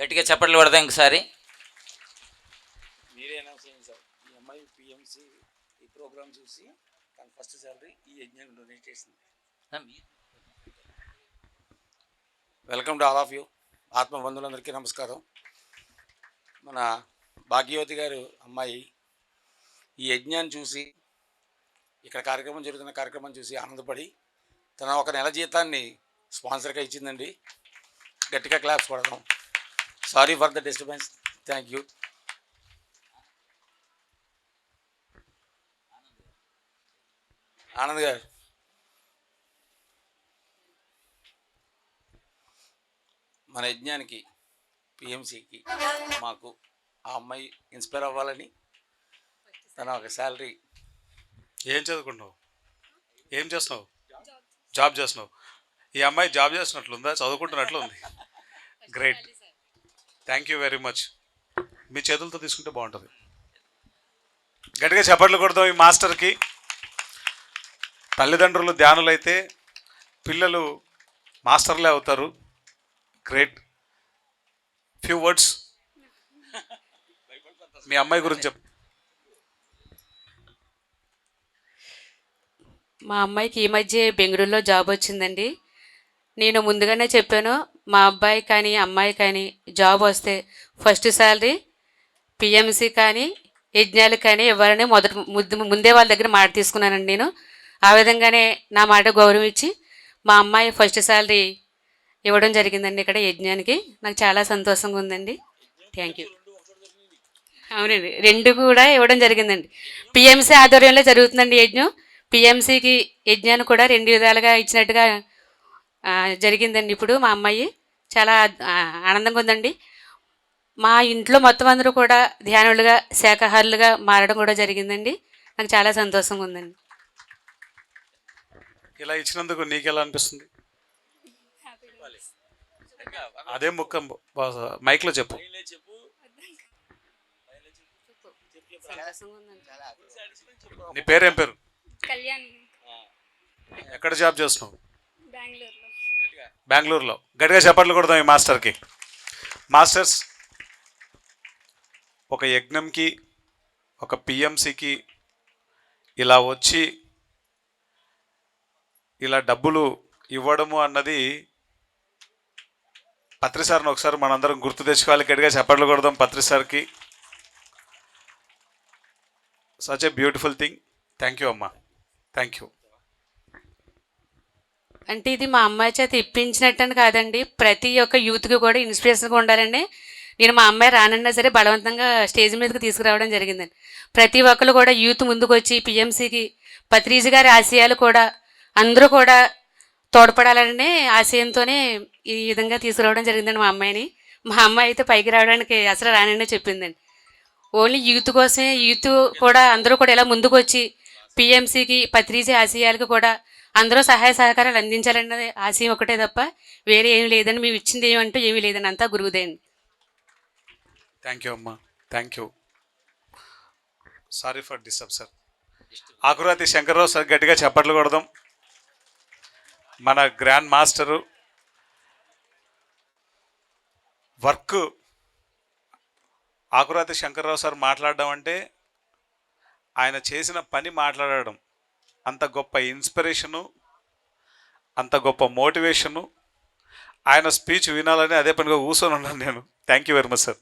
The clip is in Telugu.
గట్టిగా చప్పట్లు పడదాం ఇంకసారి. మీరే అనౌన్స్ చేయండి సార్. ఈ అమ్మాయి పిఎంసి ఈ ప్రోగ్రామ్ చూసి తన ఫస్ట్ సాలరీ ఈ డొనేట్ చేసింది. Welcome to all of you ఆత్మ బంధువులందరికీ నమస్కారం. మన భాగ్యవతి గారు అమ్మాయి ఈ యజ్ఞాన్ని చూసి ఇక్కడ కార్యక్రమం జరుగుతున్న కార్యక్రమం చూసి ఆనందపడి తన ఒక నెల జీతాన్ని స్పాన్సర్గా ఇచ్చిందండి. గట్టిగా క్లాప్స్ కొడదాం. Sorry for the disturbance thank you Anand garu మన యజ్ఞానికి పిఎంసికి మాకు ఆ అమ్మాయి ఇన్స్పైర్ అవ్వాలని తన ఒక శాలరీ ఏం చదువుకుంటున్నావు? ఏం చేస్తున్నావు? జాబ్ చేస్తున్నావు. ఈ అమ్మాయి జాబ్ చేస్తున్నట్లుందా? చదువుకుంటున్నట్లు ఉంది great thank you very much మీ చేతులతో తీసుకుంటే బాగుంటుంది. గట్టిగా చప్పట్లు కొడదాం ఈ మాస్టర్కి. తల్లిదండ్రులు ధ్యానులైతే పిల్లలు మాస్టర్లే అవుతారు. గ్రేట్ ఫ్యూ వర్డ్స్ మీ అమ్మాయి గురించి చెప్పు మా అమ్మాయికి ఈ మధ్య బెంగళూరులో జాబ్ వచ్చిందండి. నేను ముందుగానే చెప్పాను మా అబ్బాయి కానీ అమ్మాయి కానీ జాబ్ వస్తే ఫస్ట్ శాలరీ పిఎంసి కానీ యజ్ఞాలు కానీ ఇవ్వాలని మొదట ముద్దు ముందే వాళ్ళ దగ్గర మాట తీసుకున్నానండి నేను. ఆ విధంగానే నా మాట గౌరవం ఇచ్చి మా అమ్మాయి ఫస్ట్ శాలరీ ఇవ్వడం జరిగిందండి ఇక్కడ యజ్ఞానికి. నాకు చాలా సంతోషంగా ఉందండి. థ్యాంక్ యూ అవునండి. రెండు కూడా ఇవ్వడం జరిగిందండి. పిఎంసీ ఆధ్వర్యంలో జరుగుతుందండి యజ్ఞం. పిఎంసీకి యజ్ఞాన్ని కూడా రెండు విధాలుగా ఇచ్చినట్టుగా జరిగిందండి ఇప్పుడు మా అమ్మాయి. చాలా ఆనందంగా ఉందండి. మా ఇంట్లో మొత్తం అందరూ కూడా ధ్యానులుగా శాఖాహారులుగా మారడం కూడా జరిగిందండి. నాకు చాలా సంతోషంగా ఉందండి. ఇలా ఇచ్చినందుకు నీకు ఎలా అనిపిస్తుంది? అదే ముక్క మైక్లో చెప్పు. నీ పేరేం పేరు? కళ్యాణ్. ఎక్కడ జాబ్ చేస్తున్నావు? బెంగళూరులో. బెంగళూరులో. గట్టిగా చప్పట్లు కొడదాం ఈ మాస్టర్కి. మాస్టర్స్ ఒక యజ్ఞంకి ఒక పిఎంసికి ఇలా వచ్చి ఇలా డబ్బులు ఇవ్వడము అన్నది పత్రి సార్ని ఒకసారి మనందరం గుర్తు తెచ్చుకోవాలి. గట్టిగా చప్పట్లు కొడదాం పత్రి సార్కి. Such a beautiful thing thank you అమ్మా. థ్యాంక్ యూ అంటే ఇది మా అమ్మాయి చేత ఇప్పించినట్టని కాదండి. ప్రతి ఒక్క యూత్కి కూడా ఇన్స్పిరేషన్గా ఉండాలండి. నేను మా అమ్మాయి రానన్నా సరే బలవంతంగా స్టేజ్ మీదకి తీసుకురావడం జరిగిందండి. ప్రతి ఒక్కరు కూడా యూత్ ముందుకు వచ్చి పిఎంసికి పత్రిజీ గారి ఆశయాలు కూడా అందరూ కూడా తోడ్పడాలనే ఆశయంతోనే ఈ విధంగా తీసుకురావడం జరిగిందండి మా అమ్మాయిని. మా అమ్మాయి అయితే పైకి రావడానికి అసలు రాననే చెప్పిందండి. ఓన్లీ యూత్ కోసమే యూత్ కూడా అందరూ కూడా ఇలా ముందుకు వచ్చి పిఎంసికి పత్రిజీ ఆశయాలకు కూడా అందరూ సహాయ సహకారాలు అందించాలన్నది ఆశయం ఒకటే తప్ప వేరే ఏమి లేదని మేము ఇచ్చింది ఏమంటూ ఏమీ లేదని అంతా గురువుదేన్ థ్యాంక్ యూ అమ్మా. Thank you sorry for disturb sir Akurati Shankarrao sir గట్టిగా చప్పట్లు కొడదాం. మన grand master work Akurati Shankarrao sir మాట్లాడడం అంటే ఆయన చేసిన పని మాట్లాడడం. అంత గొప్ప ఇన్స్పిరేషను అంత గొప్ప మోటివేషను ఆయన స్పీచ్ వినాలని అదే పనిగా కూర్చొని ఉన్నాను నేను. Thank you very much sir